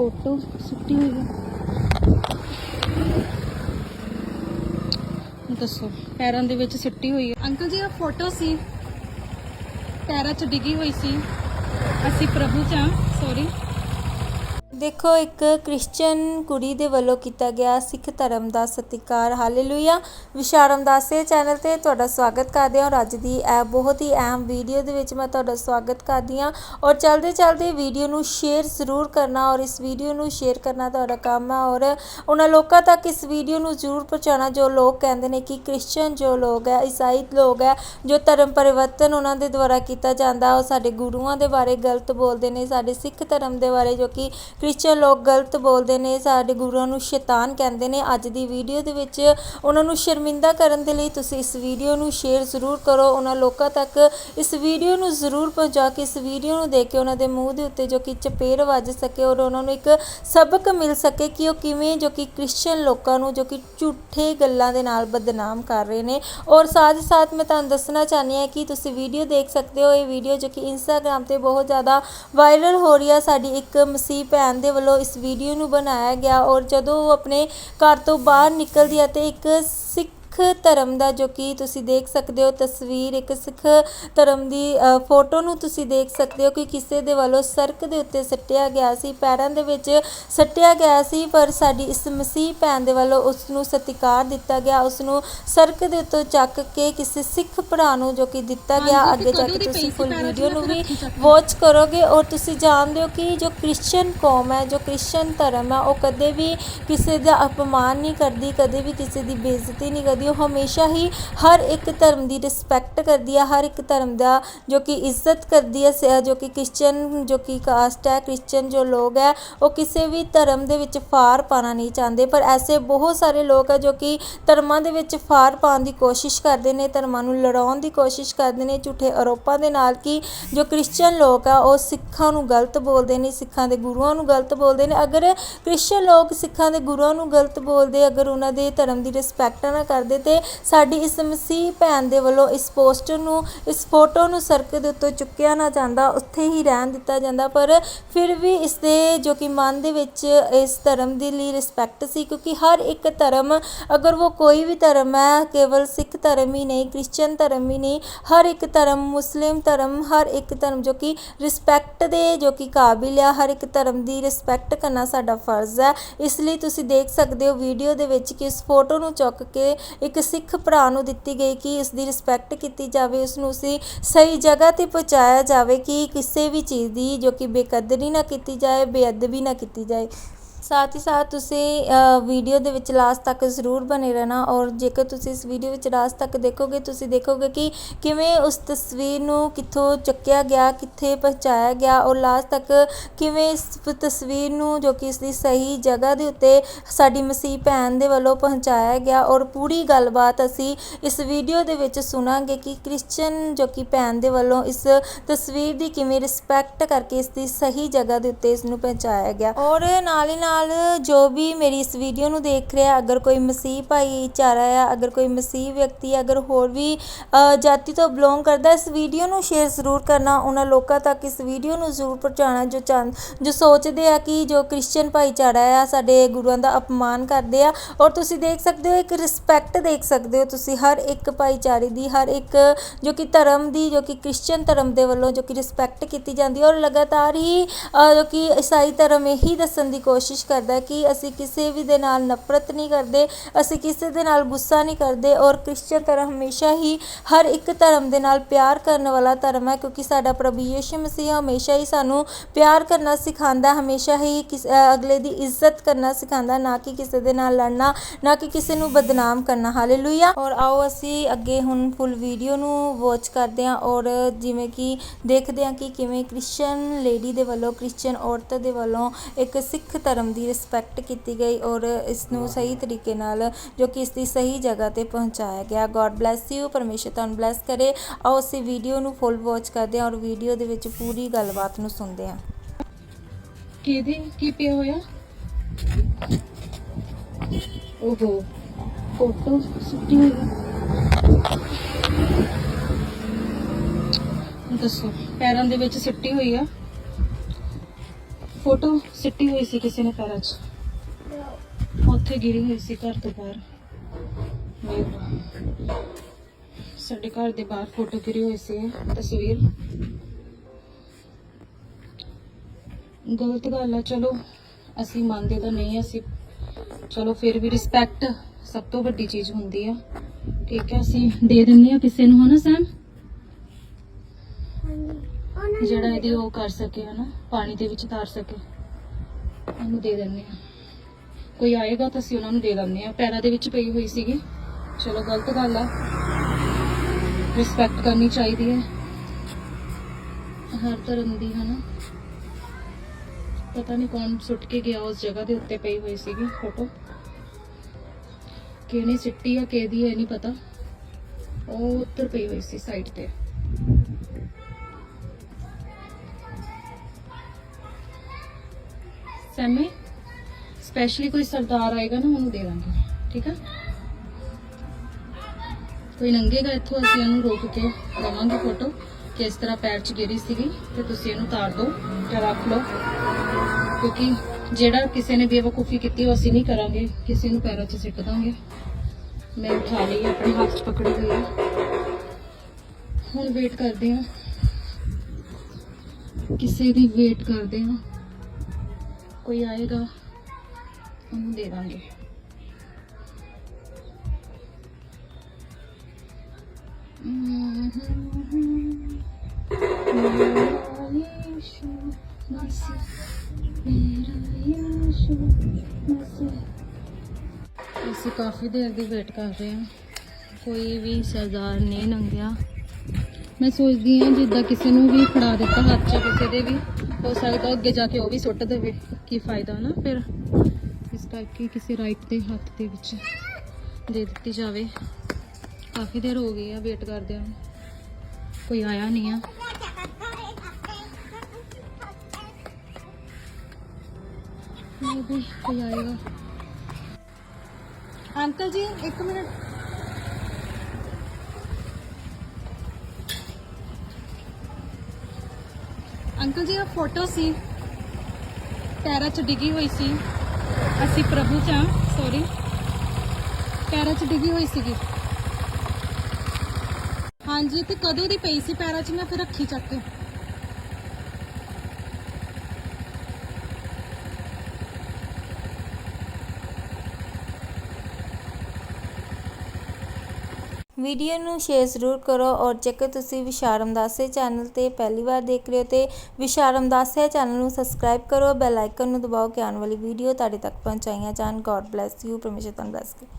Photo ਸੁੱਟੀ ਹੋਈ ਹੈ ਦੱਸੋ, ਪੈਰਾਂ ਦੇ ਵਿੱਚ ਸਿੱਟੀ ਹੋਈ ਹੈ ਅੰਕਲ ਜੀ ਆ ਫੋਟੋ ਸੀ। ਪੈਰਾਂ 'ਚ ਡਿੱਗੀ ਹੋਈ ਸੀ। ਅਸੀਂ ਪ੍ਰਭੂ ਚ ਸੌਰੀ ਦੇਖੋ, ਇੱਕ ਕ੍ਰਿਸਚਨ ਕੁੜੀ ਦੇ ਵੱਲੋਂ ਕੀਤਾ ਗਿਆ ਸਿੱਖ ਧਰਮ ਦਾ ਸਤਿਕਾਰ। ਹਾਲੇਲੂਇਆ। ਵਿਸ਼ਾਰਮ ਦਾਸੇ ਚੈਨਲ ਤੇ ਤੁਹਾਡਾ ਸਵਾਗਤ ਕਰਦੇ ਹਾਂ ਔਰ ਅੱਜ ਦੀ ਇਹ ਬਹੁਤ ਹੀ ਅਹਿਮ ਵੀਡੀਓ ਦੇ ਵਿੱਚ ਮੈਂ ਤੁਹਾਡਾ ਸਵਾਗਤ ਕਰਦੀ ਹਾਂ ਔਰ ਚਲਦੇ ਚਲਦੇ ਵੀਡੀਓ ਨੂੰ ਸ਼ੇਅਰ ਜ਼ਰੂਰ ਕਰਨਾ ਔਰ ਇਸ ਵੀਡੀਓ ਨੂੰ ਸ਼ੇਅਰ ਕਰਨਾ ਤੁਹਾਡਾ ਕੰਮ ਹੈ ਔਰ ਉਹਨਾਂ ਲੋਕਾਂ ਤੱਕ ਇਸ ਵੀਡੀਓ ਨੂੰ ਜ਼ਰੂਰ ਪਹੁੰਚਾਉਣਾ ਜੋ ਲੋਕ ਕਹਿੰਦੇ ਨੇ ਕਿ ਕ੍ਰਿਸਚਨ ਜੋ ਲੋਕ ਹੈ, ਈਸਾਈ ਲੋਕ ਹੈ, ਜੋ ਧਰਮ ਪਰਿਵਰਤਨ ਉਹਨਾਂ ਦੇ ਦੁਆਰਾ ਕੀਤਾ ਜਾਂਦਾ, ਉਹ ਸਾਡੇ ਗੁਰੂਆਂ ਦੇ ਬਾਰੇ ਗਲਤ ਬੋਲਦੇ ਨੇ, ਸਾਡੇ ਸਿੱਖ ਧਰਮ ਦੇ ਬਾਰੇ ਜੋ ਕਿ ਕ੍ਰਿਸਚਨ ਲੋਕ ਗਲਤ ਬੋਲਦੇ ਨੇ, ਸਾਡੇ ਗੁਰੂਆਂ ਨੂੰ ਸ਼ੈਤਾਨ ਕਹਿੰਦੇ ਨੇ। ਅੱਜ ਦੀ ਵੀਡੀਓ ਦੇ ਵਿੱਚ ਉਹਨਾਂ ਨੂੰ ਸ਼ਰਮਿੰਦਾ ਕਰਨ ਦੇ ਲਈ ਤੁਸੀਂ ਇਸ ਵੀਡੀਓ ਨੂੰ ਸ਼ੇਅਰ ਜ਼ਰੂਰ ਕਰੋ। ਉਹਨਾਂ ਲੋਕਾਂ ਤੱਕ ਇਸ ਵੀਡੀਓ ਨੂੰ ਜ਼ਰੂਰ ਪਹੁੰਚਾ ਕੇ, ਇਸ ਵੀਡੀਓ ਨੂੰ ਦੇਖ ਕੇ ਉਹਨਾਂ ਦੇ ਮੂੰਹ ਦੇ ਉੱਤੇ ਜੋ ਕਿ ਚਪੇੜ ਵੱਜ ਸਕੇ ਔਰ ਉਹਨਾਂ ਨੂੰ ਇੱਕ ਸਬਕ ਮਿਲ ਸਕੇ ਕਿ ਉਹ ਕਿਵੇਂ ਜੋ ਕਿ ਕ੍ਰਿਸਚਨ ਲੋਕਾਂ ਨੂੰ ਜੋ ਕਿ ਝੂਠੇ ਗੱਲਾਂ ਦੇ ਨਾਲ ਬਦਨਾਮ ਕਰ ਰਹੇ ਨੇ। ਔਰ ਸਾਥ ਹੀ ਸਾਥ ਮੈਂ ਤੁਹਾਨੂੰ ਦੱਸਣਾ ਚਾਹੁੰਦੀ ਹਾਂ ਕਿ ਤੁਸੀਂ ਵੀਡੀਓ ਦੇਖ ਸਕਦੇ ਹੋ। ਇਹ ਵੀਡੀਓ ਜੋ ਕਿ ਇੰਸਟਾਗ੍ਰam ਤੇ ਬਹੁਤ ਜ਼ਿਆਦਾ ਵਾਇਰਲ ਹੋ ਰਹੀ ਹੈ ਸਾਡੀ ਇੱਕ ਮਸੀਹ ਭੈਣ ਦੇ ਵੱਲੋਂ ਇਸ ਵੀਡੀਓ ਨੂੰ ਬਣਾਇਆ ਗਿਆ ਔਰ ਜਦੋਂ ਉਹ ਆਪਣੇ ਘਰ ਤੋਂ ਬਾਹਰ ਨਿਕਲਦੀ ਹੈ ਤੇ ਇੱਕ ਸਿੱਖ ਧਰਮ ਦਾ ਜੋ ਕਿ ਤੁਸੀਂ ਦੇਖ ਸਕਦੇ ਹੋ ਤਸਵੀਰ ਇੱਕ ਸਿੱਖ ਧਰਮ ਦੀ ਫੋਟੋ ਨੂੰ ਤੁਸੀਂ ਦੇਖ ਸਕਦੇ ਹੋ ਕਿ ਕਿਸੇ ਦੇ ਵੱਲੋਂ ਸੜਕ ਦੇ ਉੱਤੇ ਸੱਟਿਆ ਗਿਆ ਸੀ ਪੈਰਾਂ ਦੇ ਵਿੱਚ ਸੱਟਿਆ ਗਿਆ ਸੀ ਪਰ ਸਾਡੀ ਇਸ ਮਸੀਹ ਭੈਣ ਦੇ ਵੱਲੋਂ ਉਸ ਨੂੰ ਸਤਿਕਾਰ ਦਿੱਤਾ ਗਿਆ ਉਸ ਨੂੰ ਸੜਕ ਦੇ ਉੱਤੋਂ ਚੱਕ ਕੇ ਕਿਸੇ ਸਿੱਖ ਭਰਾ ਨੂੰ ਜੋ ਕਿ ਦਿੱਤਾ ਗਿਆ ਅੱਗੇ ਜਾ ਕੇ ਤੁਸੀਂ ਫੁੱਲ ਵੀਡੀਓ ਨੂੰ ਵੀ। ਵਾਚ ਕਰੋਗੇ ਔਰ ਤੁਸੀਂ ਜਾਣਦੇ ਹੋ ਕਿ ਜੋ ਕ੍ਰਿਸਚੀਅਨ ਕੌਮ ਹੈ ਜੋ ਕ੍ਰਿਸਚੀਅਨ ਧਰਮ ਹੈ ਉਹ ਕਦੇ ਵੀ ਕਿਸੇ ਦਾ ਅਪਮਾਨ ਨਹੀਂ ਕਰਦੀ ਕਦੇ ਵੀ ਕਿਸੇ ਦੀ ਬੇਇੱਜ਼ਤੀ ਨਹੀਂ ਕਰਦੀ ਉਹ ਹਮੇਸ਼ਾ ਹੀ ਹਰ ਇੱਕ ਧਰਮ ਦੀ ਰਿਸਪੈਕਟ ਕਰਦੀ ਹੈ। ਹਰ ਇੱਕ ਧਰਮ ਦਾ ਜੋ ਕਿ ਇੱਜ਼ਤ ਕਰਦੀ ਹੈ। ਸ- ਜੋ ਕਿ ਕ੍ਰਿਸਚੀਅਨ ਜੋ ਕਿ ਕਾਸਟ ਹੈ ਕ੍ਰਿਸਚੀਅਨ ਜੋ ਲੋਕ ਹੈ, ਉਹ ਕਿਸੇ ਵੀ ਧਰਮ ਦੇ ਵਿੱਚ ਫਾਰ ਪਾਣਾ ਨਹੀਂ ਚਾਹੁੰਦੇ। ਪਰ ਐਸੇ ਬਹੁਤ ਸਾਰੇ ਲੋਕ ਆ ਜੋ ਕਿ ਧਰਮਾਂ ਦੇ ਵਿੱਚ ਫਾਰ ਪਾਉਣ ਦੀ ਕੋਸ਼ਿਸ਼ ਕਰਦੇ ਨੇ, ਧਰਮਾਂ ਨੂੰ ਲੜਾਉਣ ਦੀ ਕੋਸ਼ਿਸ਼ ਕਰਦੇ ਨੇ, ਝੂਠੇ ਆਰੋਪਾਂ ਦੇ ਨਾਲ ਕਿ ਜੋ ਕ੍ਰਿਸਚੀਅਨ ਲੋਕ ਆ, ਉਹ ਸਿੱਖਾਂ ਨੂੰ ਗਲਤ ਬੋਲਦੇ ਨੇ, ਸਿੱਖਾਂ ਦੇ ਗੁਰੂਆਂ ਨੂੰ ਗਲਤ ਬੋਲਦੇ ਨੇ। ਅਗਰ ਕ੍ਰਿਸਚੀਅਨ ਲੋਕ ਸਿੱਖਾਂ ਦੇ ਗੁਰੂਆਂ ਨੂੰ ਗਲਤ ਬੋਲਦੇ, ਅਗਰ ਉਹਨਾਂ ਦੇ ਧਰਮ ਦੀ ਰਿਸਪੈਕਟ ਨਾ ਕਰਦੇ ਤੇ ਸਾਡੀ ਇਸ ਮਸੀਹ ਭੈਣ ਦੇ ਵੱਲੋਂ ਇਸ ਪੋਸਟਰ ਨੂੰ, ਇਸ ਫੋਟੋ ਨੂੰ ਸੜਕ ਦੇ ਉੱਤੋਂ ਚੁੱਕਿਆ ਨਾ ਜਾਂਦਾ, ਉੱਥੇ ਹੀ ਰਹਿਣ ਦਿੱਤਾ ਜਾਂਦਾ। ਪਰ ਫਿਰ ਵੀ ਇਸ ਦੇ ਜੋ ਕਿ ਮਨ ਦੇ ਵਿੱਚ ਇਸ ਧਰਮ ਦੇ ਲਈ ਰਿਸਪੈਕਟ ਸੀ, ਕਿਉਂਕਿ ਹਰ ਇੱਕ ਧਰਮ, ਅਗਰ ਉਹ ਕੋਈ ਵੀ ਧਰਮ ਹੈ, ਕੇਵਲ ਸਿੱਖ ਧਰਮ ਹੀ ਨਹੀਂ ਕ੍ਰਿਸਚੀਅਨ ਧਰਮ ਹੀ ਨਹੀਂ, ਹਰ ਇੱਕ ਧਰਮ, ਮੁਸਲਿਮ ਧਰਮ, ਹਰ ਇੱਕ ਧਰਮ ਜੋ ਕਿ ਰਿਸਪੈਕਟ ਦੇ ਜੋ ਕਿ ਕਾਬਿਲ ਆ, ਹਰ ਇੱਕ ਧਰਮ ਦੀ ਰਿਸਪੈਕਟ ਕਰਨਾ ਸਾਡਾ ਫਰਜ਼ ਹੈ। ਇਸ ਲਈ ਤੁਸੀਂ ਦੇਖ ਸਕਦੇ ਹੋ ਵੀਡੀਓ ਦੇ ਵਿੱਚ ਕਿ ਇਸ ਫੋਟੋ ਨੂੰ ਚੁੱਕ ਕੇ ਇੱਕ ਸਿੱਖ ਭਰਾ ਨੂੰ ਦਿੱਤੀ ਗਈ ਕਿ ਇਸ ਦੀ ਰਿਸਪੈਕਟ ਕੀਤੀ ਜਾਵੇ ਉਸ ਨੂੰ ਉਸੇ ਸਹੀ ਜਗ੍ਹਾ ਤੇ ਪਹੁੰਚਾਇਆ ਜਾਵੇ ਕਿ ਕਿਸੇ ਵੀ ਚੀਜ਼ ਦੀ ਜੋ ਕਿ ਬੇਕਦਰੀ ਨਾ ਕੀਤੀ ਜਾਏ, ਬੇਅਦਬੀ ਨਾ ਕੀਤੀ ਜਾਏ। ਸਾਥ ਹੀ ਸਾਥ ਤੁਸੀਂ ਵੀਡੀਓ ਦੇ ਵਿੱਚ ਲਾਸਟ ਤੱਕ ਜ਼ਰੂਰ ਬਣੇ ਰਹਿਣਾ ਔਰ ਜੇਕਰ ਤੁਸੀਂ ਇਸ ਵੀਡੀਓ ਵਿੱਚ ਲਾਸਟ ਤੱਕ ਦੇਖੋਗੇ, ਤੁਸੀਂ ਦੇਖੋਗੇ ਕਿ ਕਿਵੇਂ ਉਸ ਤਸਵੀਰ ਨੂੰ ਕਿੱਥੋਂ ਚੱਕਿਆ ਗਿਆ, ਕਿੱਥੇ ਪਹੁੰਚਾਇਆ ਗਿਆ ਔਰ ਲਾਸਟ ਤੱਕ ਕਿਵੇਂ ਇਸ ਤਸਵੀਰ ਨੂੰ ਜੋ ਕਿ ਇਸ ਦੀ ਸਹੀ ਜਗ੍ਹਾ ਦੇ ਉੱਤੇ ਸਾਡੀ ਮਸੀਹ ਭੈਣ ਦੇ ਵੱਲੋਂ ਪਹੁੰਚਾਇਆ ਗਿਆ ਔਰ ਪੂਰੀ ਗੱਲਬਾਤ ਅਸੀਂ ਇਸ ਵੀਡੀਓ ਦੇ ਵਿੱਚ ਸੁਣਾਂਗੇ ਕਿ ਕ੍ਰਿਸਚੀਅਨ ਜੋ ਕਿ ਭੈਣ ਦੇ ਵੱਲੋਂ ਇਸ ਤਸਵੀਰ ਦੀ ਕਿਵੇਂ ਰਿਸਪੈਕਟ ਕਰਕੇ ਇਸ ਦੀ ਸਹੀ ਜਗ੍ਹਾ ਦੇ ਉੱਤੇ ਇਸ ਨੂੰ ਪਹੁੰਚਾਇਆ ਗਿਆ ਔਰ ਨਾਲ ਹੀ ਨਾਲ ਜੋ ਵੀ ਮੇਰੀ ਇਸ ਵੀਡੀਓ ਨੂੰ ਦੇਖ ਰਿਹਾ, ਅਗਰ ਕੋਈ ਮਸੀਹ ਭਾਈਚਾਰਾ ਆ, ਅਗਰ ਕੋਈ ਮਸੀਹ ਵਿਅਕਤੀ ਅਗਰ ਹੋਰ ਵੀ ਜਾਤੀ ਤੋਂ ਬਿਲੋਂਗ ਕਰਦਾ, ਇਸ ਵੀਡੀਓ ਨੂੰ ਸ਼ੇਅਰ ਜ਼ਰੂਰ ਕਰਨਾ। ਉਹਨਾਂ ਲੋਕਾਂ ਤੱਕ ਇਸ ਵੀਡੀਓ ਨੂੰ ਜ਼ਰੂਰ ਪਹੁੰਚਾਉਣਾ, ਜੋ ਚਾਹ, ਜੋ ਸੋਚਦੇ ਆ ਕਿ ਜੋ ਕ੍ਰਿਸਚੀਅਨ ਭਾਈਚਾਰਾ ਆ, ਸਾਡੇ ਗੁਰੂਆਂ ਦਾ ਅਪਮਾਨ ਕਰਦੇ ਆ। ਔਰ ਤੁਸੀਂ ਦੇਖ ਸਕਦੇ ਹੋ, ਇੱਕ ਰਿਸਪੈਕਟ ਦੇਖ ਸਕਦੇ ਹੋ ਤੁਸੀਂ, ਹਰ ਇੱਕ ਭਾਈਚਾਰੇ ਦੀ, ਹਰ ਇੱਕ ਜੋ ਕਿ ਧਰਮ ਦੀ, ਜੋ ਕਿ ਕ੍ਰਿਸਚੀਅਨ ਧਰਮ ਦੇ ਵੱਲੋਂ ਜੋ ਕਿ ਰਿਸਪੈਕਟ ਕੀਤੀ ਜਾਂਦੀ ਔਰ ਲਗਾਤਾਰ ਹੀ ਜੋ ਕਿ ਈਸਾਈ ਧਰਮ ਇਹੀ ਦੱਸਣ ਦੀ ਕੋਸ਼ਿਸ਼ ਕਰਦਾ ਕਿ ਅਸੀਂ ਕਿਸੇ ਵੀ ਦੇ ਨਾਲ ਨਫ਼ਰਤ ਨਹੀਂ ਕਰਦੇ, ਅਸੀਂ ਕਿਸੇ ਦੇ ਨਾਲ ਗੁੱਸਾ ਨਹੀਂ ਕਰਦੇ ਔਰ ਕ੍ਰਿਸਚਨ ਧਰਮ ਹਮੇਸ਼ਾ ਹੀ ਹਰ ਇੱਕ ਧਰਮ ਦੇ ਨਾਲ ਪਿਆਰ ਕਰਨ ਵਾਲਾ ਧਰਮ ਹੈ ਕਿਉਂਕਿ ਸਾਡਾ ਪ੍ਰਭੂ ਯਿਸੂ ਮਸੀਹ ਹਮੇਸ਼ਾ ਹੀ ਸਾਨੂੰ ਪਿਆਰ ਕਰਨਾ ਸਿਖਾਉਂਦਾ ਹਮੇਸ਼ਾ ਹੀ ਕਿਸ ਅਗਲੇ ਦੀ ਇੱਜ਼ਤ ਕਰਨਾ ਸਿਖਾਉਂਦਾ ਨਾ ਕਿ ਕਿਸੇ ਦੇ ਨਾਲ ਲੜਨਾ, ਨਾ ਕਿ ਕਿਸੇ ਨੂੰ ਬਦਨਾਮ ਕਰਨਾ। ਹਾਲੇਲੂਇਆ ਔਰ ਆਓ ਅਸੀਂ ਅੱਗੇ ਹੁਣ ਫੁੱਲ ਵੀਡੀਓ ਨੂੰ ਵਾਚ ਕਰਦੇ ਹਾਂ ਔਰ ਜਿਵੇਂ ਕਿ ਦੇਖਦੇ ਹਾਂ ਕਿ ਕਿਵੇਂ ਕ੍ਰਿਸਚੀਅਨ ਲੇਡੀ ਦੇ ਵੱਲੋਂ, ਕ੍ਰਿਸਚੀਅਨ ਔਰਤ ਦੇ ਵੱਲੋਂ ਇੱਕ ਸਿੱਖ ਧਰਮ ਦੀ ਰਿਸਪੈਕਟ ਕੀਤੀ ਗਈ ਔਰ ਇਸ ਨੂੰ ਸਹੀ ਤਰੀਕੇ ਨਾਲ ਜੋ ਕਿ ਇਸ ਦੀ ਸਹੀ ਜਗ੍ਹਾ ਤੇ ਪਹੁੰਚਾਇਆ ਗਿਆ। ਗੋਡ ਬlesਸ ਯੂ ਪਰਮੇਸ਼ਰ ਤੁਹਾਨੂੰ ਬlesਸ ਕਰੇ। ਆਓ ਅਸੀਂ ਵੀਡੀਓ ਨੂੰ ਫੁੱਲ ਵਾਚ ਕਰਦੇ ਹਾਂ ਔਰ ਵੀਡੀਓ ਦੇ ਵਿੱਚ ਪੂਰੀ ਗੱਲਬਾਤ ਨੂੰ ਸੁਣਦੇ ਹਾਂ। ਕਿਹਦੇ ਕੀ ਪਿਆ ਹੋਇਆ? ਓਹੋ ਫੋਟੋ ਸੁੱਟੀ ਹੋਈ ਹੈ ਦੱਸੋ ਪੈਰਾਂ ਦੇ ਵਿੱਚ ਸਿੱਟੀ ਹੋਈ ਆ? ਫੋਟੋ ਸਿੱਟੀ ਹੋਈ ਸੀ ਕਿਸੇ ਨੇ ਪੈਰਾਂ 'ਚ। ਉੱਥੇ ਗਿਰੀ ਹੋਈ ਸੀ ਘਰ ਤੋਂ ਬਾਹਰ। ਸਾਡੇ ਘਰ ਦੇ ਬਾਹਰ ਫੋਟੋ ਗਿਰੀ ਹੋਈ ਸੀ। ਤਸਵੀਰ। ਗਲਤ ਗੱਲ ਆ, ਚਲੋ, ਅਸੀਂ ਮੰਨਦੇ ਤਾਂ ਨਹੀਂ, ਅਸੀਂ, ਚਲੋ, ਫਿਰ ਵੀ ਰਿਸਪੈਕਟ ਸਭ ਤੋਂ ਵੱਡੀ ਚੀਜ਼ ਹੁੰਦੀ ਆ। ਠੀਕ ਹੈ ਅਸੀਂ ਦੇ ਦਿੰਦੇ ਆ ਕਿਸੇ ਨੂੰ, ਹਨਾ ਸੈਮ ਜਿਹੜਾ ਇਹਦੀ ਉਹ ਕਰ ਸਕੇ ਹਨਾ, ਪਾਣੀ ਦੇ ਵਿੱਚ ਤਾਰ ਸਕੇ। ਉਹਨੂੰ ਦੇ ਦਿੰਦੇ ਆ ਕੋਈ ਆਏਗਾ ਤਾਂ ਅਸੀਂ ਉਹਨਾਂ ਨੂੰ ਦੇ ਦਿੰਦੇ ਆ ਪੈਰਾਂ ਦੇ ਵਿੱਚ ਪਈ ਹੋਈ ਸੀਗੀ। ਚਲੋ ਗਲਤ ਗੱਲ ਆ। ਰਿਸਪੈਕਟ ਕਰਨੀ ਚਾਹੀਦੀ ਹੈ। ਹਰ ਧਰਮ ਦੀ, ਹਨਾ। ਪਤਾ ਨਹੀਂ ਕੌਣ ਸੁੱਟ ਕੇ ਗਿਆ ਉਸ ਜਗ੍ਹਾ ਦੇ ਉੱਤੇ ਪਈ ਹੋਈ ਸੀਗੀ ਫੋਟੋ ਕਿਹਨੇ ਸਿੱਟੀ ਆ, ਕਿਹਦੀ ਹੈ ਨਹੀਂ ਪਤਾ। ਉਹ ਉੱਤਰ ਪਈ ਹੋਈ ਸੀ ਸਾਈਡ ਤੇ। ਸੈਮੀ ਸਪੈਸ਼ਲੀ ਕੋਈ ਸਰਦਾਰ ਆਏਗਾ ਨਾ, ਉਹਨੂੰ ਦੇ ਦਾਂਗੇ। ਠੀਕ ਆ? ਕੋਈ ਲੰਘੇਗਾ ਇੱਥੋਂ, ਅਸੀਂ ਇਹਨੂੰ ਰੋਕ ਕੇ ਲਵਾਂਗੇ ਫੋਟੋ ਕਿ ਇਸ ਤਰ੍ਹਾਂ ਪੈਰ 'ਚ ਗਿਰੀ ਸੀਗੀ, ਤੇ ਤੁਸੀਂ ਇਹਨੂੰ ਤਾਰ ਦਿਓ ਜਾਂ ਰੱਖ ਲਓ। ਕਿਉਂਕਿ ਜਿਹੜਾ ਕਿਸੇ ਨੇ ਬੇਵਕੂਫੀ ਕੀਤੀ, ਉਹ ਅਸੀਂ ਨਹੀਂ ਕਰਾਂਗੇ। ਕਿਸੇ ਨੂੰ ਪੈਰਾਂ 'ਚ ਸਿੱਟ ਦਾਂਗੇ। ਮੈਂ ਉਠਾ ਲਈ, ਆਪਣੇ ਹੱਥ 'ਚ ਪਕੜੀ ਹੋਈ ਹੈ ਹੁਣ ਵੇਟ ਕਰਦੇ ਹਾਂ ਕਿਸੇ ਦੀ ਵੇਟ ਕਰਦੇ ਹਾਂ ਕੋਈ ਆਏਗਾ, ਉਹਨੂੰ ਦੇ ਦਾਂਗੇ। ਅਸੀਂ ਕਾਫੀ ਦੇਰ ਦੀ ਵੇਟ ਕਰ ਰਹੇ ਹਾਂ। ਕੋਈ ਵੀ ਸਰਦਾਰ ਨਹੀਂ ਲੰਘਿਆ ਮੈਂ ਸੋਚਦੀ ਹਾਂ ਜਿੱਦਾਂ ਕਿਸੇ ਨੂੰ ਵੀ ਫੜਾ ਦਿੱਤਾ, ਹੱਥ 'ਚ ਕਿਸੇ ਦੇ ਵੀ। ਹੋ ਸਕਦਾ ਅੱਗੇ ਜਾ ਕੇ ਉਹ ਵੀ ਸੁੱਟ ਦੇਵੇ, ਕੀ ਫਾਇਦਾ ਨਾ ਫਿਰ। ਇਸ ਕਰਕੇ ਕਿਸੇ ਰਾਈਟ ਦੇ ਹੱਥ ਦੇ ਵਿੱਚ ਦੇ ਦਿੱਤੀ ਜਾਵੇ। ਕਾਫੀ ਦੇਰ ਹੋ ਗਈ ਆ ਵੇਟ ਕਰਦਿਆਂ ਨੂੰ। ਕੋਈ ਆਇਆ ਨਹੀਂ ਆ। ਨਹੀਂ ਕੋਈ ਆਏਗਾ। ਅੰਕਲ ਜੀ, ਇੱਕ ਮਿੰਟ। ਅੰਕਲ ਜੀ ਆ ਫੋਟੋ ਸੀ। ਪੈਰਾਂ 'ਚ ਡਿੱਗੀ ਹੋਈ ਸੀ। ਅਸੀਂ ਪ੍ਰਭੂ ਚ ਸੌਰੀ ਪੈਰਾਂ 'ਚ ਡਿੱਗੀ ਹੋਈ ਸੀਗੀ। ਹਾਂਜੀ, ਤੇ ਕਦੋਂ ਦੀ ਪਈ ਸੀ? ਪੈਰਾਂ 'ਚ ਮੈਂ ਫਿਰ ਰੱਖੀ ਚੱਕ ਕੇ। ਵੀਡੀਓ ਨੂੰ ਸ਼ੇਅਰ ਜ਼ਰੂਰ ਕਰੋ ਔਰ ਜੇਕਰ ਤੁਸੀਂ ਵਿਸ਼ਾਰਮ ਦਾਸੇ ਚੈਨਲ ਤੇ ਪਹਿਲੀ ਵਾਰ ਦੇਖ ਰਹੇ ਹੋ ਤੇ ਵਿਸ਼ਾਰਮ ਦਾਸੇ ਚੈਨਲ ਨੂੰ ਸਬਸਕ੍ਰਾਈਬ ਕਰੋ ਬੈਲ ਆਈਕਨ ਨੂੰ ਦਬਾਓ ਕਿ ਆਉਣ ਵਾਲੀ ਵੀਡੀਓ ਤੁਹਾਡੇ ਤੱਕ ਪਹੁੰਚਾਈਆਂ ਜਾਣ। ਗੋਡ ਬlesਸ ਯੂ ਪਰਮੇਸ਼ਰ ਤੁਹਾਨੂੰ ਬlesਸ ਕਰੇ